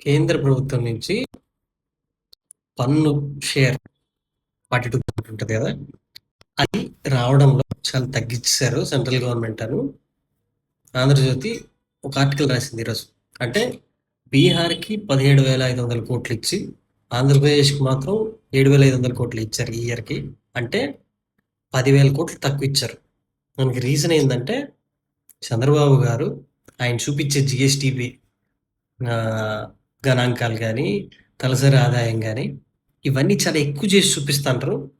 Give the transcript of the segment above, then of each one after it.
కేంద్ర ప్రభుత్వం నుంచి పన్ను షేర్ ఫార్టీ టూ ఉంటుంది కదా. అది రావడంలో చాలా తగ్గించారు సెంట్రల్ గవర్నమెంట్ అను. ఆంధ్రజ్యోతి ఒక ఆర్టికల్ రాసింది ఈరోజు. అంటే బీహార్కి పదిహేడు వేల ఐదు వందల కోట్లు ఇచ్చి ఆంధ్రప్రదేశ్కి మాత్రం ఏడు వేల ఐదు వందల కోట్లు ఇచ్చారు ఈ ఇయర్కి. అంటే పదివేల కోట్లు తక్కువ ఇచ్చారు. దానికి రీజన్ ఏంటంటే చంద్రబాబు గారు ఆయన చూపించే జిఎస్టీబీ గణాంకాలు కానీ తలసరి ఆదాయం కానీ ఇవన్నీ చాలా ఎక్కువ చేసి చూపిస్తుంటారు.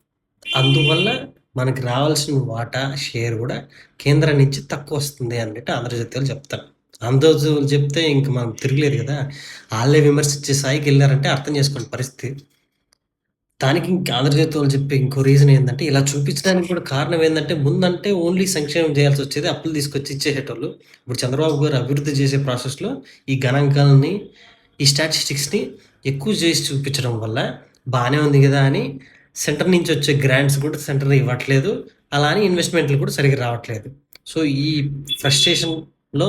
అందువల్ల మనకి రావాల్సిన వాటా షేర్ కూడా కేంద్రం నుంచి తక్కువ వస్తుంది అన్నట్టు ఆంధ్రజ్యోతి చెప్తారు. ఆంధ్రజ్యోతి చెప్తే ఇంక మనం తిరగలేదు కదా. వాళ్ళే విమర్శించే స్థాయికి వెళ్ళారంటే అర్థం చేసుకోండి పరిస్థితి. దానికి ఇంక ఆంధ్రజ్యోతి వాళ్ళు చెప్పే ఇంకో రీజన్ ఏంటంటే ఇలా చూపించడానికి కూడా కారణం ఏంటంటే ముందంటే ఓన్లీ సంక్షేమం చేయాల్సి వచ్చేది అప్పులు తీసుకొచ్చి ఇచ్చేసేటోళ్ళు. ఇప్పుడు చంద్రబాబు గారు అభివృద్ధి చేసే ప్రాసెస్లో ఈ గణాంకాలని ఈ స్టాటిస్టిక్స్ని ఎక్కువ చేసి చూపించడం వల్ల బాగానే ఉంది కదా అని సెంటర్ నుంచి వచ్చే గ్రాంట్స్ కూడా సెంటర్ ఇవ్వట్లేదు. అలా అని ఇన్వెస్ట్మెంట్లు కూడా సరిగ్గా రావట్లేదు. సో ఈ ఫ్రస్ట్రేషన్లో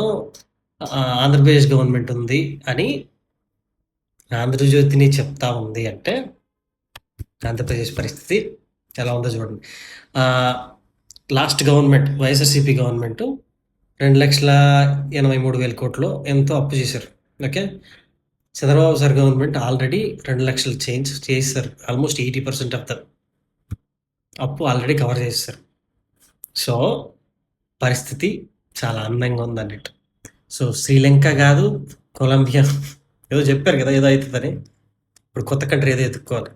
ఆంధ్రప్రదేశ్ గవర్నమెంట్ ఉంది అని ఆంధ్రజ్యోతిని చెప్తా ఉంది అంటే ఆంధ్రప్రదేశ్ పరిస్థితి ఎలా ఉందో చూడండి. లాస్ట్ గవర్నమెంట్ వైఎస్ఆర్సీపీ గవర్నమెంట్ రెండు లక్షల ఎనభై మూడు వేల కోట్లు ఎంతో అప్పు చేశారు. Okay? Chandrababu sir government already రెండు లక్షలు చేంజ్ చేస్తారు almost eighty percent of the అప్పు ఆల్రెడీ కవర్ చేస్తారు సో పరిస్థితి చాలా అందంగా ఉంది అన్నట్టు. సో శ్రీలంక కాదు కొలంబియా. ఏదో చెప్పారు కదా ఏదో అవుతుందని. ఇప్పుడు కొత్త కంట్రీ ఏదో ఎత్తుక్కోవాలి.